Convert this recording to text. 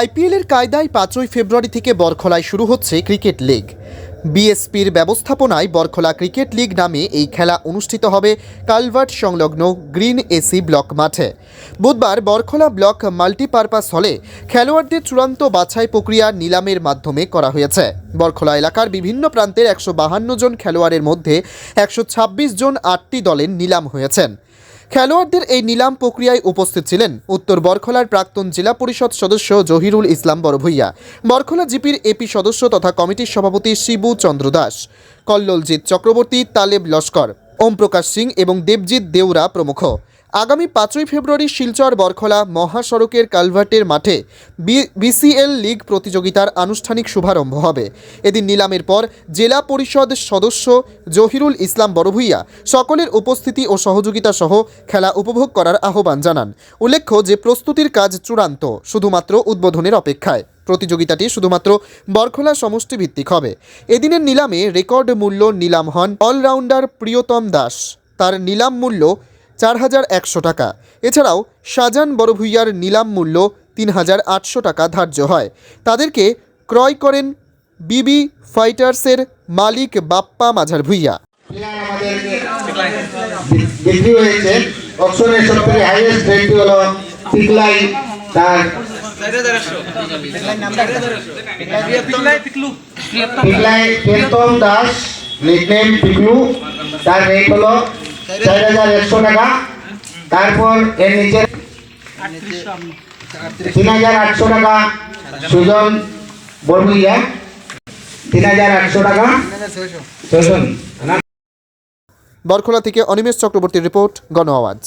আইপিএলের কায়দায় পাঁচই ফেব্রুয়ারি থেকে বরখলায় শুরু হচ্ছে ক্রিকেট লিগ। বিএসপির ব্যবস্থাপনায় বরখলা ক্রিকেট লিগ নামে এই খেলা অনুষ্ঠিত হবে কালভার্ট সংলগ্ন গ্রিন এসি ব্লক মাঠে। বুধবার বরখলা ব্লক মাল্টিপারপাস হলে খেলোয়াড়দের চূড়ান্ত বাছাই প্রক্রিয়া নিলামের মাধ্যমে করা হয়েছে। বরখলা এলাকার বিভিন্ন প্রান্তের একশো বাহান্ন জন খেলোয়াড়ের মধ্যে একশো ছাব্বিশ জন আটটি দলের নিলাম হয়েছেন। খেলোয়াড়দের এই নিলাম প্রক্রিয়ায় উপস্থিত ছিলেন উত্তর বরখলার প্রাক্তন জেলা পরিষদ সদস্য জহিরুল ইসলাম বড়ভূইয়া, বরখলা জিপির এপি সদস্য তথা কমিটির সভাপতি শিবু চন্দ্র দাস, কল্লোলজিৎ চক্রবর্তী, তালেব লস্কর ওম প্রকাশ সিং এবং দেবজিৎ দেউরা প্রমুখ। আগামী পাঁচই ফেব্রুয়ারি শিলচর, বরখলা, মহাসড়কের কালভার্টের মাঠে বিসিএল লিগ প্রতিযোগিতার আনুষ্ঠানিক শুভারম্ভ হবে। এদিন নিলামের পর জেলা পরিষদ সদস্য জহিরুল ইসলাম বড়ভূইয়া সকলের উপস্থিতি ও সহযোগিতা সহ খেলা উপভোগ করার আহ্বান জানান। উল্লেখ্য যে, প্রস্তুতির কাজ চূড়ান্ত, শুধুমাত্র উদ্বোধনের অপেক্ষায়। প্রতিযোগিতাটি শুধুমাত্র বরখলা সমষ্টি ভিত্তিক হবে। এদিনের নিলামে রেকর্ড মূল্য নিলাম হন অলরাউন্ডার প্রিয়তম দাস। তার নিলাম মূল্য চার হাজার একশো টাকা। এছাড়াও শাহজান বড়ভূইয়ার নিলাম মূল্য তিন হাজার আটশো টাকা ধার্য হয়। তাদেরকে ক্রয় করেন বিবি ফাইটার্সের মালিক বাপ্পা মাঝার ভূইয়া। তার তার রেট হলো চার হাজার একশো টাকা। তারপর এর নিচে তিন হাজার আটশো টাকা। সুজন বড়বুইয়া তিন হাজার আটশো টাকা। ছয়শো বরখলা থেকে অনিমেষ চক্রবর্তীর রিপোর্ট গণ আওয়াজ